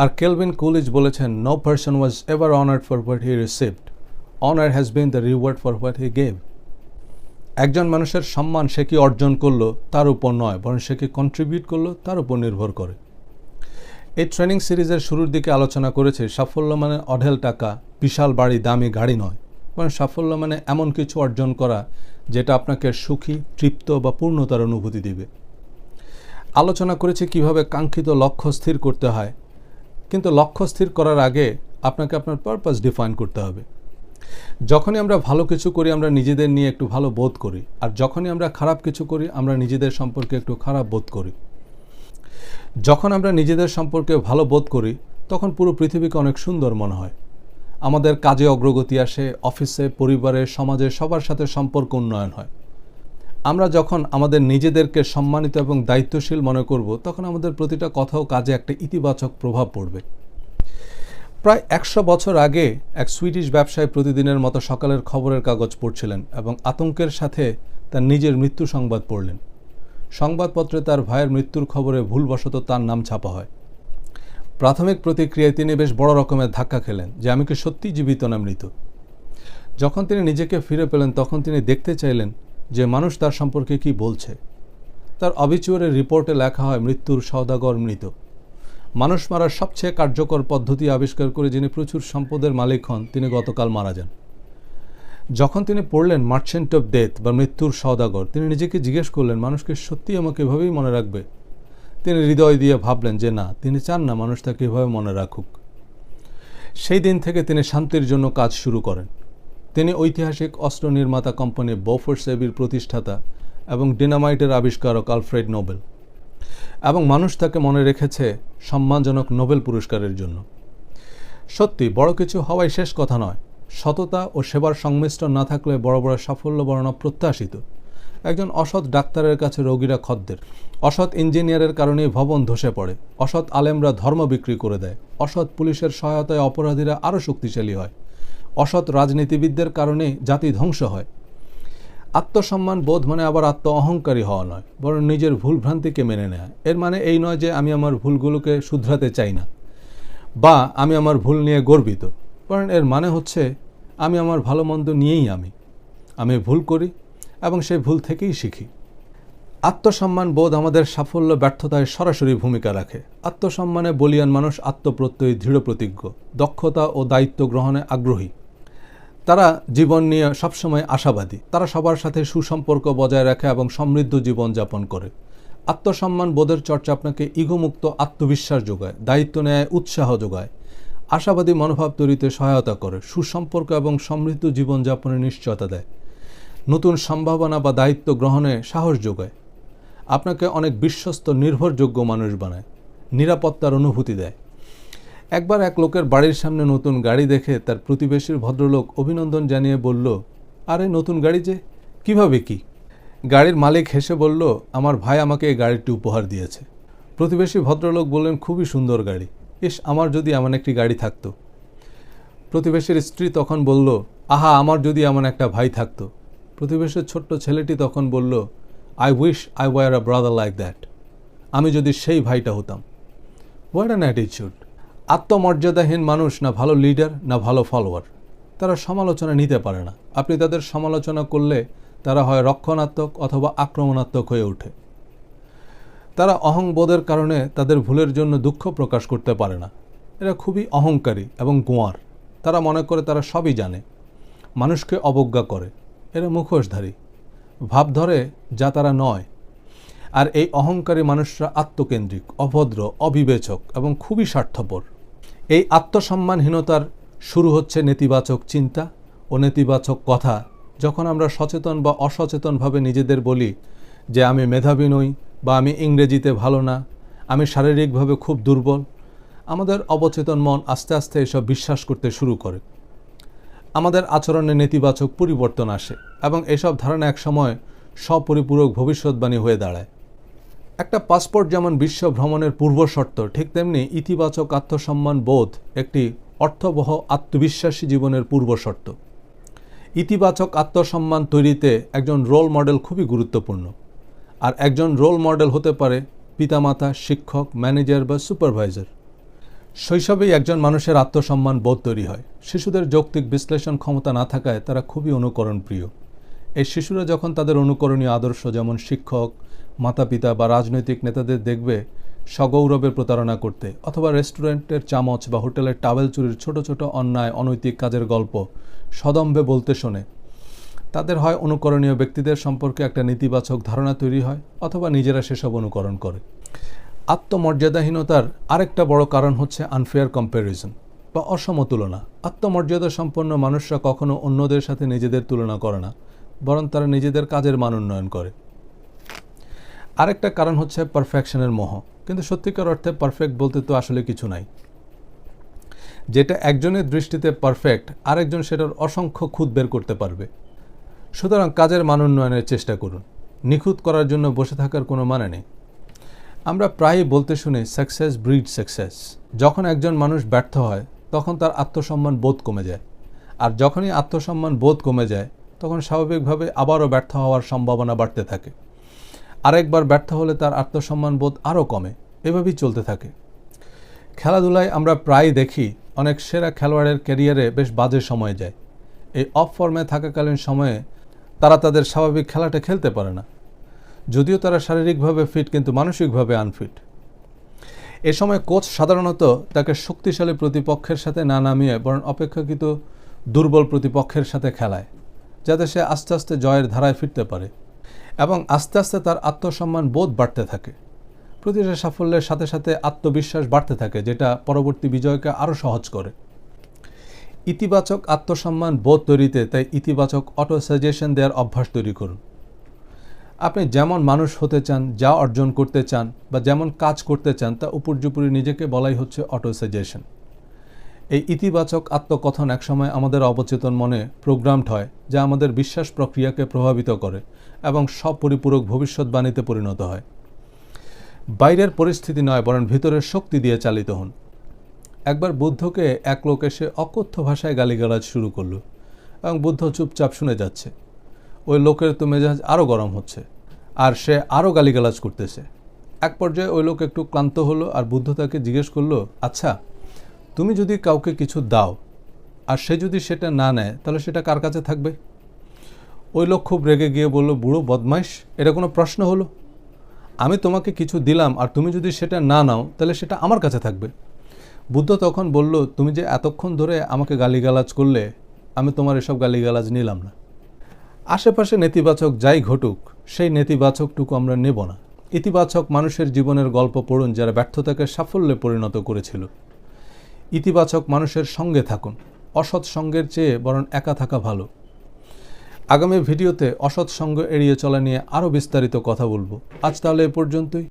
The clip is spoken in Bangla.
আর কেলভিন কুলিজ বলেছেন no person was ever honoured for what he received honour has been the reward for what he gave একজন মানুষের সম্মান সে কি অর্জন করল, তার উপর নয়, বরং সে কি কন্ট্রিবিউট করল, তার উপর নির্ভর করে। এই ট্রেনিং সিরিজের শুরুর দিকে আলোচনা করেছে, সাফল্য মানে অঢেল টাকা, বিশাল বাড়ি, দামি গাড়ি নয়, বরং সাফল্য মানে এমন কিছু অর্জন করা, যেটা আপনাকে সুখী, তৃপ্ত বা পূর্ণতার অনুভূতি দিবে। আলোচনা করেছে কীভাবে কাঙ্ক্ষিত লক্ষ্য স্থির করতে হয় কিন্তু লক্ষ্য স্থির করার আগে আপনাকে আপনার পারপাস ডিফাইন করতে হবে। যখনই আমরা ভালো কিছু করি, আমরা নিজেদের নিয়ে একটু ভালো বোধ করি। আর যখনই আমরা খারাপ কিছু করি, আমরা নিজেদের সম্পর্কে একটু খারাপ বোধ করি। যখন আমরা নিজেদের সম্পর্কে ভালো বোধ করি, তখন পুরো পৃথিবীকে অনেক সুন্দর মনে হয়। আমাদের কাজে অগ্রগতি আসে, অফিসে, পরিবারে, সমাজে সবার সাথে সম্পর্ক উন্নয়ন হয়। আমরা যখন আমাদের নিজেদেরকে সম্মানিত এবং দায়িত্বশীল মনে করব, তখন আমাদের প্রতিটা কথা ও কাজে একটা ইতিবাচক প্রভাব পড়বে। প্রায় একশো বছর আগে এক সুইডিশ ব্যবসায়ী প্রতিদিনের মতো সকালের খবরের কাগজ পড়ছিলেন এবং আতঙ্কের সাথে তার নিজের মৃত্যু সংবাদ পড়লেন। সংবাদপত্রে তার ভাইয়ের মৃত্যুর খবরে ভুলবশত তার নাম ছাপা হয়। প্রাথমিক প্রতিক্রিয়ায় তিনি বেশ বড় রকমের ধাক্কা খেলেন যে আমি কি সত্যি জীবিত না মৃত। যখন তিনি নিজেকে ফিরে পেলেন, তখন তিনি দেখতে চাইলেন যে মানুষ তার সম্পর্কে কি বলছে। তার অবিচুয়ারের রিপোর্টে লেখা হয়, মৃত্যুর সওদাগর মৃত। মানুষ মারার সবচেয়ে কার্যকর পদ্ধতি আবিষ্কার করে যিনি প্রচুর সম্পদের মালিক হন, তিনি গতকাল মারা যান। যখন তিনি পড়লেন মার্চেন্ট অফ ডেথ বা মৃত্যুর সওদাগর, তিনি নিজেকে জিজ্ঞেস করলেন, মানুষকে সত্যি আমাকে এভাবেই মনে রাখবে? তিনি হৃদয় দিয়ে ভাবলেন যে, না, তিনি চান না মানুষ তাকে এভাবে মনে রাখুক। সেই দিন থেকে তিনি শান্তির জন্য কাজ শুরু করেন। তিনি ঐতিহাসিক অস্ত্র নির্মাতা কোম্পানি বোফোর্স এবির প্রতিষ্ঠাতা এবং ডিনামাইটের আবিষ্কারক আলফ্রেড নোবেল। এবং মানুষ তাকে মনে রেখেছে সম্মানজনক নোবেল পুরস্কারের জন্য। সত্যি, বড় কিছু হওয়াই শেষ কথা নয়। সততা ও সেবার সংমিশ্রণ না থাকলে বড় বড় সাফল্য বর্ণনা প্রত্যাশিত। একজন অসৎ ডাক্তারের কাছে রোগীরা খদ্দের। অসৎ ইঞ্জিনিয়ারের কারণেই ভবন ধসে পড়ে। অসৎ আলেমরা ধর্ম বিক্রি করে দেয়। অসৎ পুলিশের সহায়তায় অপরাধীরা আরও শক্তিশালী হয়। অসৎ রাজনীতিবিদদের কারণে জাতি ধ্বংস হয়। আত্মসম্মান বোধ মানে আবার আত্ম অহংকারী হওয়া নয়, বরং নিজের ভুল ভ্রান্তিকে মেনে নেয়। এর মানে এই নয় যে আমি আমার ভুলগুলোকে শুধরাতে চাই না, বা আমি আমার ভুল নিয়ে গর্বিত কারণ এর মানে হচ্ছে আমি আমার ভালো মন্দ নিয়েই আমি। আমি ভুল করি এবং সেই ভুল থেকেই শিখি। আত্মসম্মান বোধ আমাদের সাফল্য ব্যর্থতায় সরাসরি ভূমিকা রাখে। আত্মসম্মানে বলিয়ান মানুষ আত্মপ্রত্যয়ী দৃঢ় প্রতিজ্ঞ দক্ষতা ও দায়িত্ব গ্রহণে আগ্রহী। তারা জীবন নিয়ে সবসময় আশাবাদী। তারা সবার সাথে সুসম্পর্ক বজায় রাখে এবং সমৃদ্ধ জীবন যাপন করে। আত্মসম্মান বোধের চর্চা আপনাকে ইগোমুক্ত আত্মবিশ্বাস যোগায়, দায়িত্ব নেয়, উৎসাহ যোগায়। আশাবাদী মনোভাব তৈরিতে সহায়তা করে, সুসম্পর্ক এবং সমৃদ্ধ জীবনযাপনের নিশ্চয়তা দেয়। নতুন সম্ভাবনা বা দায়িত্ব গ্রহণে সাহস যোগায়। আপনাকে অনেক বিশ্বস্ত, নির্ভরযোগ্য মানুষ বানায়। নিরাপত্তার অনুভূতি দেয়। একবার এক লোকের বাড়ির সামনে নতুন গাড়ি দেখে তার প্রতিবেশীর ভদ্রলোক অভিনন্দন জানিয়ে বলল, আরে, নতুন গাড়ি যে? কীভাবে কি? গাড়ির মালিক হেসে বলল, আমার ভাই আমাকে এই গাড়িটি উপহার দিয়েছে। প্রতিবেশী ভদ্রলোক বললেন, খুবই সুন্দর গাড়ি। ইস, আমার যদি এমন একটি গাড়ি থাকতো। প্রতিবেশীর স্ত্রী তখন বলল, আহা, আমার যদি এমন একটা ভাই থাকতো। প্রতিবেশীর ছোট্ট ছেলেটি তখন বলল I wish I were a brother like that আমি যদি সেই ভাইটা হতাম। হোয়াট অ্যান অ্যাটিচিউড আত্মমর্যাদাহীন মানুষ না ভালো লিডার না ভালো ফলোয়ার তারা সমালোচনা নিতে পারে না। আপনি তাদের সমালোচনা করলে তারা হয় রক্ষণাত্মক অথবা আক্রমণাত্মক হয়ে ওঠে। তারা অহংবোধের কারণে তাদের ভুলের জন্য দুঃখ প্রকাশ করতে পারে না। এরা খুবই অহংকারী এবং গোয়ার। তারা মনে করে তারা সবই জানে। মানুষকে অবজ্ঞা করে। এরা মুখোশধারী। ভাব ধরে যা তারা নয়। আর এই অহংকারী মানুষরা আত্মকেন্দ্রিক, অভদ্র, অবিবেচক এবং খুবই স্বার্থপর। এই আত্মসম্মানহীনতার শুরু হচ্ছে নেতিবাচক চিন্তা ও নেতিবাচক কথা। যখন আমরা সচেতন বা অসচেতনভাবে নিজেদের বলি যে আমি মেধাবী নই বা আমি ইংরেজিতে ভালো না, আমি শারীরিকভাবে খুব দুর্বল, আমাদের অবচেতন মন আস্তে আস্তে এসব বিশ্বাস করতে শুরু করে। আমাদের আচরণে নেতিবাচক পরিবর্তন আসে এবং এসব ধারণা একসময় সপরিপূরক ভবিষ্যৎবাণী হয়ে দাঁড়ায়। একটা পাসপোর্ট যেমন বিশ্ব ভ্রমণের পূর্বশর্ত ঠিক তেমনি ইতিবাচক আত্মসম্মান বোধ একটি অর্থবহ আত্মবিশ্বাসী জীবনের পূর্বশর্ত ইতিবাচক আত্মসম্মান তৈরিতে একজন রোল মডেল খুবই গুরুত্বপূর্ণ। আর একজন রোল মডেল হতে পারে পিতামাতা, শিক্ষক ম্যানেজার বা সুপারভাইজার শৈশবেই একজন মানুষের আত্মসম্মান বোধ তৈরি হয়। শিশুদের যৌক্তিক বিশ্লেষণ ক্ষমতা না থাকায় তারা খুবই অনুকরণ প্রিয় এই শিশুরা যখন তাদের অনুকরণীয় আদর্শ যেমন শিক্ষক মাতা পিতা বা রাজনৈতিক নেতাদের দেখবে সগৌরবের প্রতারণা করতে অথবা রেস্টুরেন্টের চামচ বা হোটেলের টাওয়েল চুরির ছোট ছোট অন্যায়, অনৈতিক কাজের গল্প সদম্ভে বলতে শোনে। তাদের হয় অনুকরণীয় ব্যক্তিদের সম্পর্কে একটা নেতিবাচক ধারণা তৈরি হয় অথবা নিজেরা সেসব অনুকরণ করে। আত্মমর্যাদাহীনতার আরেকটা বড় কারণ হচ্ছে আনফেয়ার কম্প্যারিজন বা অসমতুলনা। আত্মমর্যাদা সম্পন্ন মানুষরা কখনো অন্যদের সাথে নিজেদের তুলনা করে না। বরং তারা নিজেদের কাজের মান উন্নয়ন করে। আরেকটা কারণ হচ্ছে পারফেকশনের মোহ। কিন্তু সত্যিকার অর্থে পারফেক্ট বলতে তো আসলে কিছু নাই। যেটা একজনের দৃষ্টিতে পারফেক্ট আরেকজন সেটার অসংখ্য খুঁত বের করতে পারবে। সুতরাং কাজের মান উন্নয়নের চেষ্টা করুন। নিখুঁত করার জন্য বসে থাকার কোনো মানে নেই। আমরা প্রায়ই বলতে শুনি সাকসেস ব্রিড সাকসেস যখন একজন মানুষ ব্যর্থ হয়, তখন তার আত্মসম্মান বোধ কমে যায়। আর যখনই আত্মসম্মান বোধ কমে যায় তখন স্বাভাবিকভাবে আবারও ব্যর্থ হওয়ার সম্ভাবনা বাড়তে থাকে। আরেকবার ব্যর্থ হলে তার আত্মসম্মান বোধ আরও কমে। এভাবেই চলতে থাকে। খেলাধুলায় আমরা প্রায় দেখি, অনেক সেরা খেলোয়াড়ের ক্যারিয়ারে বেশ বাজে সময় যায়। এই অফ ফর্মে থাকাকালীন সময়ে তারা তাদের স্বাভাবিক খেলাটা খেলতে পারে না। যদিও তারা শারীরিকভাবে ফিট, কিন্তু মানসিকভাবে আনফিট। এ সময় কোচ সাধারণত তাকে শক্তিশালী প্রতিপক্ষের সাথে না নামিয়ে, বরং অপেক্ষাকৃত দুর্বল প্রতিপক্ষের সাথে খেলায়। যাতে সে আস্তে আস্তে জয়ের ধারায় ফিরতে পারে এবং আস্তে আস্তে তার আত্মসম্মান বোধ বাড়তে থাকে। প্রতিটা সাফল্যের সাথে সাথে আত্মবিশ্বাস বাড়তে থাকে, যেটা পরবর্তী বিজয়কে আরও সহজ করে। ইতিবাচক আত্মসম্মান বোধ তৈরিতে তাই ইতিবাচক অটো সাজেশন দেওয়ার অভ্যাস তৈরি করুন। আপনি যেমন মানুষ হতে চান, যা অর্জন করতে চান বা যেমন কাজ করতে চান, তা উপর্যুপুরি নিজেকে বলাই হচ্ছে অটো সাজেশন এই ইতিবাচক আত্মকথন একসময় আমাদের অবচেতন মনে প্রোগ্রামড হয়, যা আমাদের বিশ্বাস প্রক্রিয়াকে প্রভাবিত করে এবং সপরিপূরক ভবিষ্যৎবাণীতে পরিণত হয়। বাইরের পরিস্থিতি নয়, বরং ভিতরের শক্তি দিয়ে চালিত হন। একবার বুদ্ধকে এক লোক এসে অকথ্য ভাষায় গালিগালাজ শুরু করল এবং বুদ্ধ চুপচাপ শুনে যাচ্ছে। ওই লোকের তো মেজাজ আরও গরম হচ্ছে, আর সে আরও গালিগালাজ করতেছে। এক পর্যায়ে ওই লোক একটু ক্লান্ত হলো আর বুদ্ধ তাকে জিজ্ঞেস করল আচ্ছা তুমি যদি কাউকে কিছু দাও, আর সে যদি সেটা না নেয়, তাহলে সেটা কার কাছে থাকবে? ওই লোক খুব রেগে গিয়ে বলল, বুড়ো বদমাইশ, এটা কোনো প্রশ্ন হলো? আমি তোমাকে কিছু দিলাম, আর তুমি যদি সেটা না নাও, তাহলে সেটা আমার কাছে থাকবে। বুদ্ধ তখন বলল, তুমি যে এতক্ষণ ধরে আমাকে গালিগালাজ করলে, আমি তোমার এসব গালিগালাজ নিলাম না। আশেপাশে নেতিবাচক যাই ঘটুক, সেই নেতিবাচকটুকু আমরা নেব না। ইতিবাচক মানুষের জীবনের গল্প পড়ুন যারা ব্যর্থতাকে সাফল্যে পরিণত করেছিল। ইতিবাচক মানুষের সঙ্গে থাকুন। অসৎ সঙ্গের চেয়ে বরং একা থাকা ভালো। আগামী ভিডিওতে অসৎ সঙ্গ এড়িয়ে চলা নিয়ে আরও বিস্তারিত কথা বলব। আজ তাহলে এ পর্যন্তই।